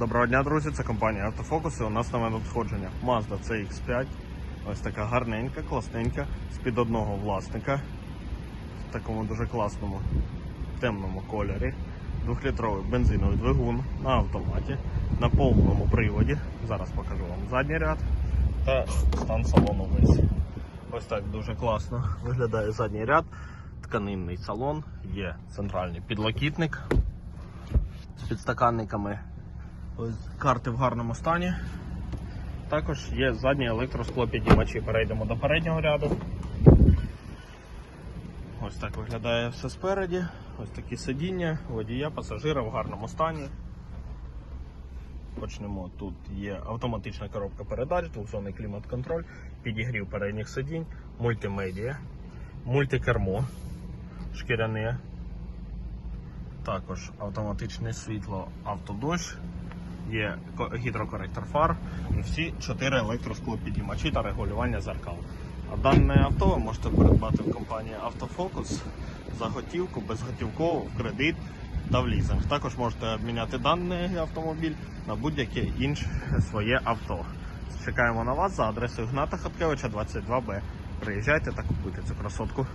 Доброго дня, друзі! Це компанія Автофокус і у нас нове надходження. Mazda CX5. Ось така гарненька, класненька, з-під одного власника. В такому дуже класному темному кольорі. Двохлітровий бензиновий двигун на автоматі, на повному приводі. Зараз покажу вам задній ряд та стан салону весь. Ось так дуже класно виглядає задній ряд. Тканинний салон, є центральний підлокітник з підстаканниками. Карти в гарному стані. Також є задні електросклопідіймачі. Перейдемо до переднього ряду. Ось так виглядає все спереді. Ось такі сидіння, водія, пасажира в гарному стані. Почнемо. Тут є автоматична коробка передач, двохзонний клімат-контроль, підігрів передніх сидінь, мультимедіа, мультикермо шкіряне. Також автоматичне світло автодощ, є гідрокоректор фар всі чотири електросклопідіймачі та регулювання зеркал. А дане авто ви можете придбати в компанії Автофокус за готівку, безготівково, в кредит та в лізинг. Також можете обміняти даний автомобіль на будь-яке інше своє авто. Чекаємо на вас за адресою Гната Хаткевича 22Б. Приїжджайте та купуйте цю красотку.